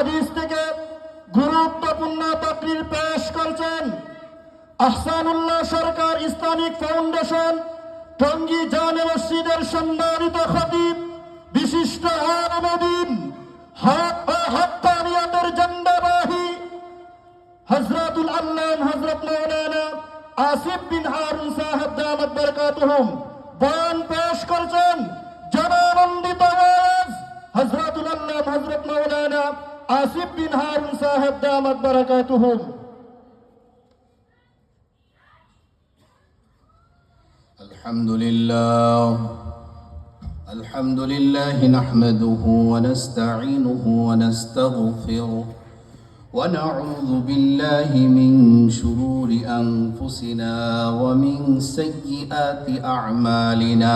হাদিস থেকে গুরুত্বপূর্ণ তকরির পেশ করছেন আহসানুল্লাহ সরকার ইসলামিক ফাউন্ডেশন, টঙ্গী জামে মসজিদের সম্মানিত খতিব, বিশিষ্ট আলমদিন হক্কানিয়াতের জেন্দাবাহী হজরতুল আল্লাহ হজরত মৌলানা আসিফ বিন হারুন সাহেব দামত বরকাতুহুম, বয়ান পেশ করছেন জনানন্দিত হজরত আসিফ বিন হারুন সাহেব দামত বরকাতুহুম الحمد لله الحمد لله نحمده ونستعينه ونستغفره ونعوذ بالله من شرور انفسنا ومن سيئات اعمالنا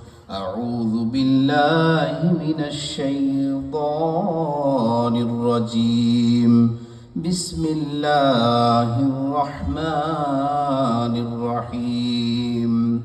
أعوذ بالله من الشيطان الرجيم. بسم الله الرحمن الرحيم.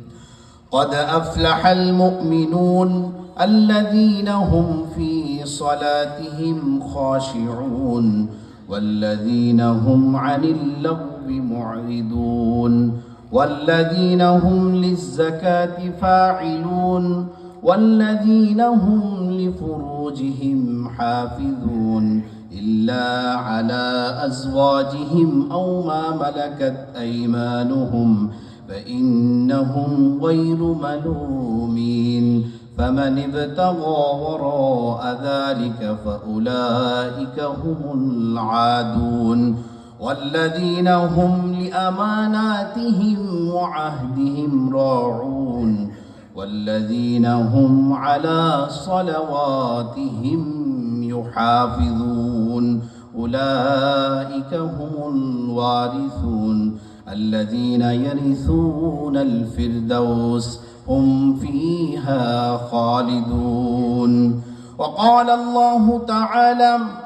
قد أفلح المؤمنون الذين هم في صلاتهم خاشعون والذين هم عن اللغو معرضون. والذين هم للزكاة فاعلون والذين هم لفروجهم حافظون إلا على أزواجهم أو ما ملكت أيمانهم فإنهم غير ملومين. فمن ابتغى وراء ذلك فأولئك هم العادون. والذين هم لأماناتهم وعهدهم راعون والذين هم على صلواتهم يحافظون. أولئك هم الوارثون الذين يرثون الفردوس هم فيها خالدون. وقال الله تعالى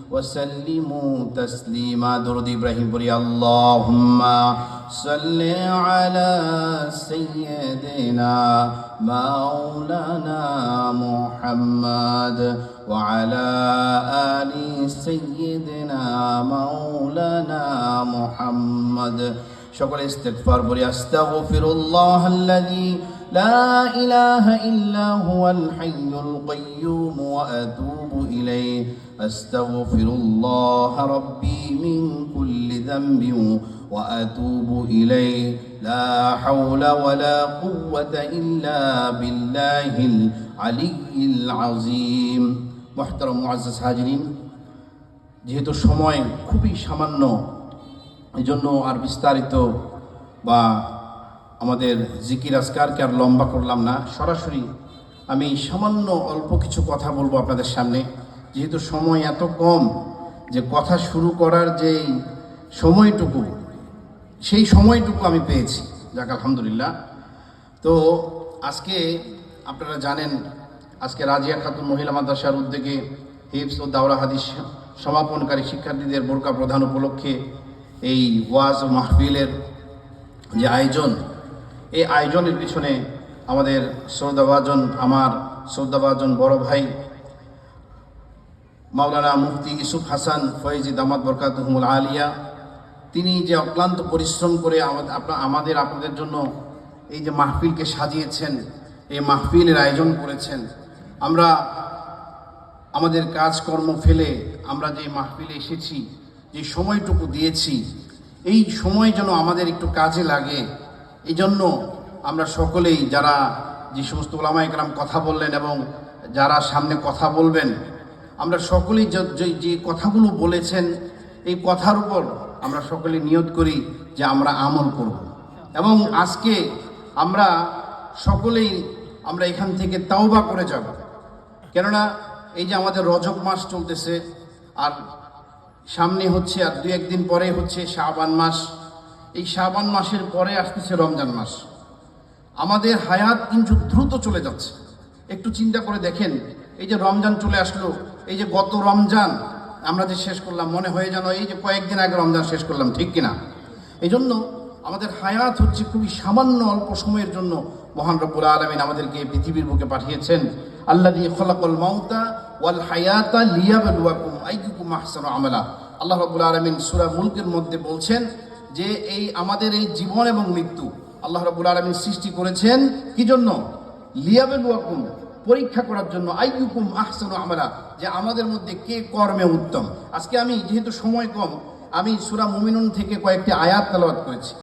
وسلموا تسليما درد إبراهيم بري اللهم صل على سيدنا مولانا محمد وعلى آل سيدنا مولانا محمد সকল ইস্তেগফার বলি আস্তাগফিরুল্লাহ الذي لا إله إلا هو الحي القيوم أتوب إليه أستغفر الله ربي من كل ذنب وأتوب إليه لا حول ولا قوة إلا بالله العلي العظيم محترم معزز حاجرين যেহেতু সময় খুবই সামান্য এই জন্য আর বিস্তারিত বা আমাদের জিকির আজকারকে আর লম্বা করলাম না সরাসরি আমি সামান্য অল্প কিছু কথা বলব আপনাদের সামনে। যেহেতু সময় এত কম যে কথা শুরু করার যেই সময়টুকু, সেই সময়টুকু আমি পেয়েছি। যাক, আলহামদুলিল্লাহ। তো আজকে আপনারা জানেন, আজকে রাজিয়া খাতুন মহিলা মাদ্রাসার উদ্যোগে হিপস ও দাওরা হাদিস সমাপনকারী শিক্ষার্থীদের বোরকা প্রধান উপলক্ষে এই ওয়াজ ও মাহফিলের যে আয়োজন, এই আয়োজনের পিছনে আমাদের শ্রদ্ধাভাজন, আমার শ্রদ্ধাভাজন বড় ভাই, মাওলানা মুফতি ইসুফ হাসান ফয়েজি দামাত বরকাতুহমুল আলিয়া, তিনি যে অক্লান্ত পরিশ্রম করে আমাদের আপনাদের জন্য এই যে মাহফিলকে সাজিয়েছেন, এই মাহফিলের আয়োজন করেছেন, আমরা আমাদের কাজকর্ম ফেলে আমরা যে মাহফিলে এসেছি, যে সময়টুকু দিয়েছি, এই সময় যেন আমাদের একটু কাজে লাগে এই জন্য আমরা সকলেই যারা যে সমস্ত ওলামা একরাম কথা বললেন এবং যারা সামনে কথা বলবেন, আমরা সকলেই যে- কথাগুলো বলেছেন, এই কথার উপর আমরা সকলে নিয়ত করি যে আমরা আমল করব। এবং আজকে আমরা সকলেই আমরা এখান থেকে তাওবা করে যাব। কেননা এই যে আমাদের রজব মাস চলতেছে, আর সামনে হচ্ছে আর দু একদিন পরে হচ্ছে শাবান মাস। এই শাবান মাসের পরে আসতেছে রমজান মাস। আমাদের হায়াত কিন্তু দ্রুত চলে যাচ্ছে। একটু চিন্তা করে দেখেন, এই যে রমজান চলে আসলো, এই যে গত রমজান, আমরা যে শেষ করলাম, মনে হয়ে যেন এই যে কয়েকদিন আগে রমজান শেষ করলাম, ঠিক কিনা? এই জন্য আমাদের হায়াত হচ্ছে খুবই সামান্য অল্প সময়ের জন্য মহান রব্বুল আলমিন আমাদেরকে পৃথিবীর বুকে পাঠিয়েছেন। আল্লাহ দিয়ে খলাকল মাউতা ওয়াল হায়াতা লিয়াবলুয়াকুম আইকুকুম আহসানু আমালা। আল্লাহ রব্বুল আলমিন সূরা মুলকের মধ্যে বলছেন যে, এই আমাদের এই জীবন এবং মৃত্যু আল্লাহ রাবুল আলমী সৃষ্টি করেছেন। কি জন্য লিয়াবলুয়াকুম পরীক্ষা করার জন্য। আইকুম আহসানু আমরা যে আমাদের মধ্যে কে কর্মে উত্তম। আজকে আমি, যেহেতু সময় কম, আমি সুরা মুমিনুন থেকে কয়েকটি আয়াত তালাবাদ করেছি।